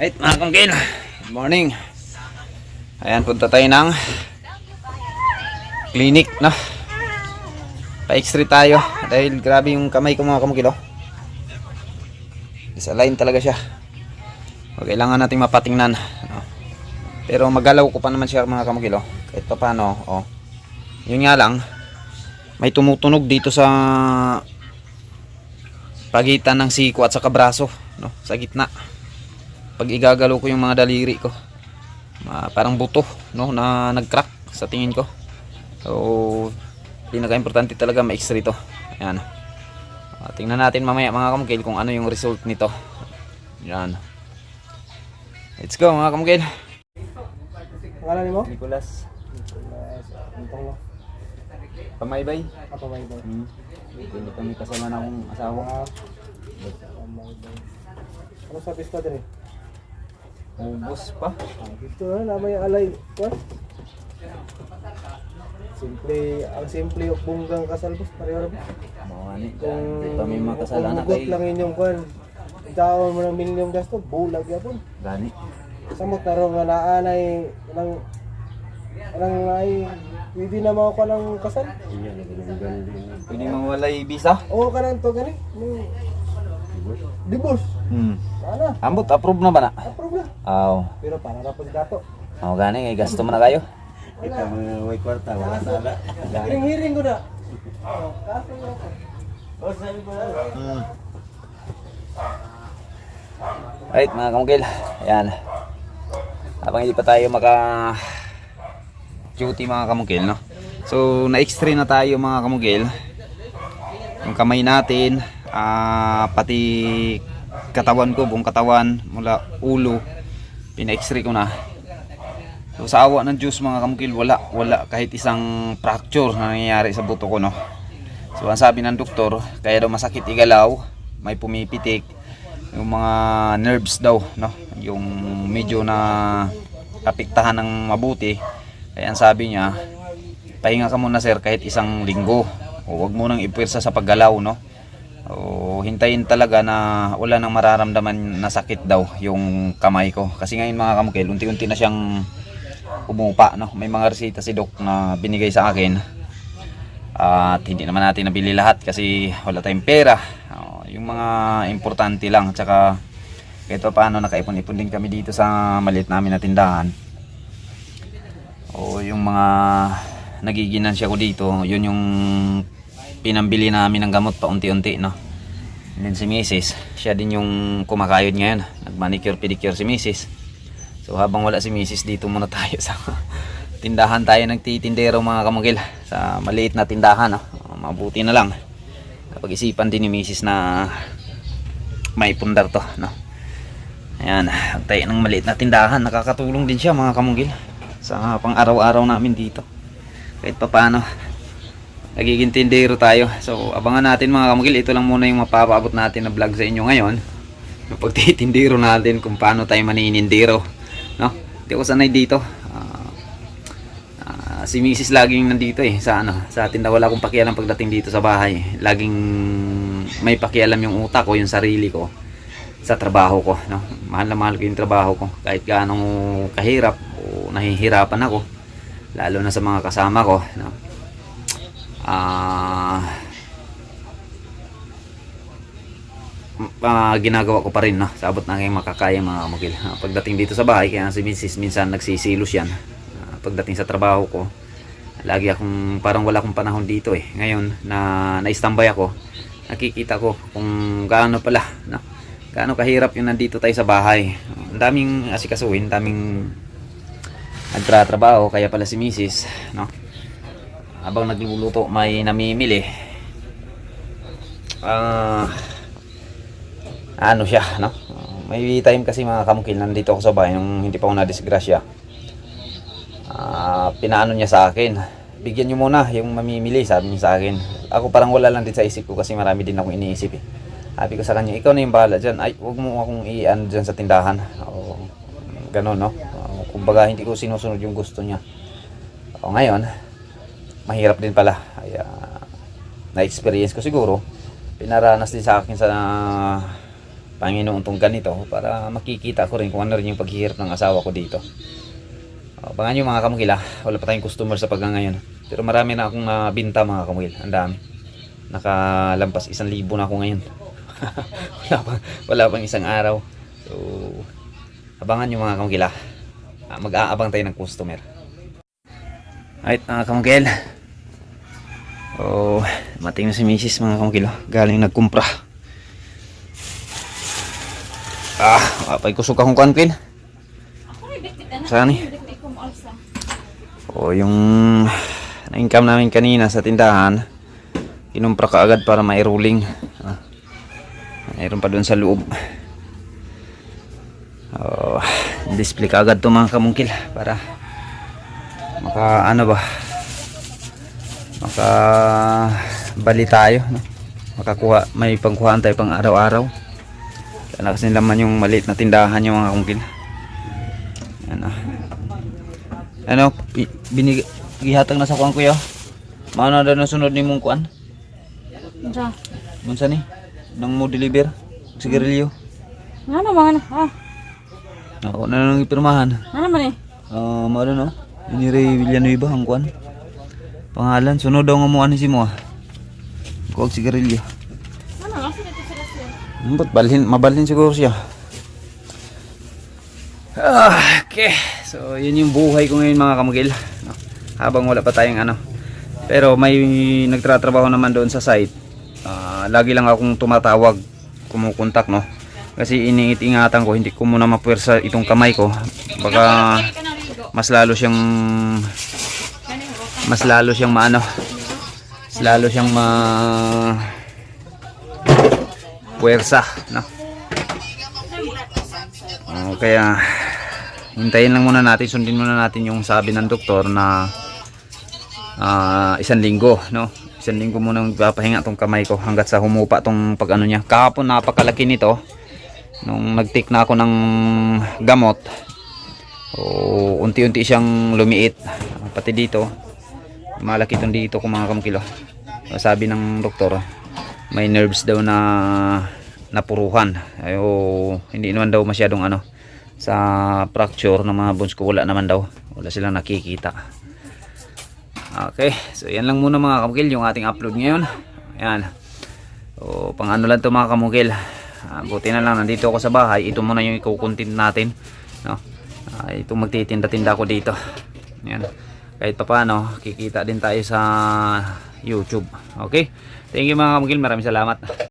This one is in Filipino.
Right, mga kongkil. Good morning. Ayan, punta tayo ng clinic, no? Pa-x-ray tayo. Dahil grabe yung kamay ko mga kamukil, oh. Disalign talaga siya. O, kailangan nating mapatingnan. No? Pero magalaw ko pa naman siya mga kamukil, oh. Kahit pa paano, oh. Yun nga lang, may tumutunog dito sa pagitan ng siko at sa kabraso, no? Sa gitna pag igagalaw ko yung mga daliri ko ma- parang buto no na nag-crack sa tingin ko. So pinaka-importante talaga ma-x-ray to. Ayan. Ah, tingnan natin mamaya mga kamukil kung ano yung result nito. Yan let's go mga kamukil. Pangalan ni mo? Nicolas. Antong mo. pamaybay. Ba ito? hmm. hindi kami kasama na akong asawa Ano sa pista din eh? Ubos pa Ah, dito na, namay alay. What? Simple, ang simple yung bunggang kasal boss. Pareho na boss. mga ni Kung, pa may mga kasalanan kung hugot kay lang inyong kwan. Taon mo ng milyong gasto, bulag yapon. gani Samot na rin nga naanay, nang, nang ay, pwede na mga kwa ng kasal. pwede mawalay visa Oo ka na to gani. Yung- Divorce. hmm. Sana, ambot approve na ba na approve aw Pero para na po dato. oh gani ngay gasto mo na kayo Ito, may kwarta, wala sana. Hiring-hiring ko na. Oh, kaso po. Oh, sabi ko na. Right mga kamugil, ayan. Habang hindi pa tayo maka duty mga kamugil, no? So, na-extreme na tayo mga kamugil. Yung kamay natin, ah, pati katawan ko, buong katawan, mula ulo, pina-x-ray ko na. So, sa awa ng Diyos mga kamugil, wala, wala kahit isang fracture na nangyayari sa buto ko, no? So ang sabi ng doktor, kaya daw masakit igalaw, may pumipitik, yung mga nerves daw, no? Yung medyo na apektahan ng mabuti. Kaya ang sabi niya, pahinga ka muna sir kahit isang linggo. O wag mo nang ipwersa sa paggalaw, no? O hintayin talaga na wala nang mararamdaman na sakit daw yung kamay ko. Kasi ngayon mga kamukil, unti-unti na siyang umupa, no? May mga resita si doc na binigay sa akin at hindi naman natin nabili lahat kasi wala tayong pera. Oh, yung mga importante lang. Tsaka kahit pa paano nakaipon-ipon din kami dito sa maliit namin na tindahan. O yung mga nagiginansya ko dito, yun yung pinambili namin ng gamot pa unti-unti, no? And then si Mrs. Siya din yung kumakayod ngayon. Nag-manicure, pedicure si Mrs. So habang wala si Mrs. dito muna tayo sa tindahan tayo nagtitindero mga kamugil sa maliit na tindahan no? mabuti na lang kapag isipan din ni Mrs. na may pundar to no? ayan tayo ng maliit na tindahan nakakatulong din siya mga kamugil sa pang araw-araw namin dito kahit pa paano nagiging tindero tayo. So abangan natin mga kamugil ito lang muna yung mapapaabot natin na vlog sa inyo ngayon. Yung pagtitindero natin kung paano tayo maninindero no? hindi ako sanay dito. Ah, Ah, si Mrs. laging nandito eh. Sa ano sa atin daw wala akong pakialam pagdating dito sa bahay. Laging may pakialam yung utak ko yung sarili ko sa trabaho ko no? Mahal na mahal ko yung trabaho ko. Kahit gaano kahirap o nahihirapan ako lalo na sa mga kasama ko no ah ah, ginagawa ko pa rin no sa abot ng aking makakaya mga kamukil Ah, pagdating dito sa bahay kaya si Mrs. minsan nagsisilos yan Ah, pagdating sa trabaho ko lagi akong parang wala akong panahon dito eh ngayon na na-standby ako nakikita ko kung gaano pala no? gaano kahirap yung nandito tayo sa bahay ang daming asikasuhin daming nagtratrabaho kaya pala si Mrs. no habang nagluluto may namimili ah ano siya, no? Uh, may time kasi mga kamukil, nandito ako sa bahay nung hindi pa ako na-disgrasya. Ah, pinaano niya sa akin. Bigyan niyo muna yung mamimili, sabi niya sa akin. Ako parang wala lang din sa isip ko kasi marami din akong iniisip eh. Sabi ko sa kanya, ikaw na yung bahala dyan. Ay, huwag mo akong iyan dyan sa tindahan. O, ganun, no? O, kumbaga, hindi ko sinusunod yung gusto niya. O, ngayon, mahirap din pala. Kaya, na-experience ko siguro. Pinaranas din sa akin sa Panginoon tong ganito para makikita ko rin kung ano rin yung paghihirap ng asawa ko dito. Uh, abangan nyo mga kamukil ah. Wala pa tayong customer sa pagka ngayon. Pero marami na akong nabinta mga kamukil. Ang dami. Nakalampas isang libo na ako ngayon. wala, pa, wala pang isang araw. So, abangan nyo mga kamukil ah. Ah, Mag-aabang tayo ng customer. Alright mga kamukil. Oh, mating na si Mrs. mga kamukil. oh. Galing nagkumpra. Ah, mapay kusog akong kankin. Saan ni? O yung na-income namin kanina sa tindahan, kinumpra ka agad para may ruling. Ah, mayroon pa doon sa loob. Oh, display ka agad to mga kamungkil para maka ano ba maka bali tayo no? makakuha may pangkuhaan tayo pang araw-araw kaya kasi laman yung maliit na tindahan yung mga kamungkil ano ano pi- binig gihatag na sa kuan kuya maano daw na sunod ni mong kuan Diyan. Munsa ni? Nang mo deliver? Sigarilyo? Ano mga ah, Ako na nang ipirmahan. ano man eh? Ah, uh, ano no? Ini Ray Villanueva ang kuan. Pangalan sunod daw nga mo ani si mo. ah. Kuwag sigarilyo. Ano, nasa dito sila sila. Ambot balhin, mabalhin siguro siya. Ah, okay. So, yun yung buhay ko ngayon mga kamugil. No? Habang wala pa tayong ano. Pero may nagtratrabaho naman doon sa site. Ah, lagi lang akong tumatawag, kumukontak no. Kasi iniit-ingatan ko, hindi ko muna mapuwersa itong kamay ko. Baka mas lalo siyang. Mas lalo siyang maano mas lalo siyang ma puwersa no? Oh, kaya hintayin lang muna natin sundin muna natin yung sabi ng doktor na ah, isang linggo no? Isang linggo muna magpapahinga tong kamay ko hanggat sa humupa tong pag ano niya. Kahapon napakalaki nito. Nung nagtik na ako ng gamot o unti-unti siyang lumiit. Pati dito malaki itong dito kung mga kamkilo sabi ng doktor may nerves daw na napuruhan. Ay hindi naman daw masyadong ano sa fracture ng mga bones ko wala naman daw. Wala silang nakikita. Okay so yan lang muna mga kamukil yung ating upload ngayon. Yan o pang ano lang to mga kamukil. Ah, buti na lang nandito ako sa bahay. Ito muna yung ikukuntin natin no? Ah, itong magtitinda-tinda ko dito. Yan kahit pa paano kikita din tayo sa youtube. Okay? Thank you mga kamukil maraming salamat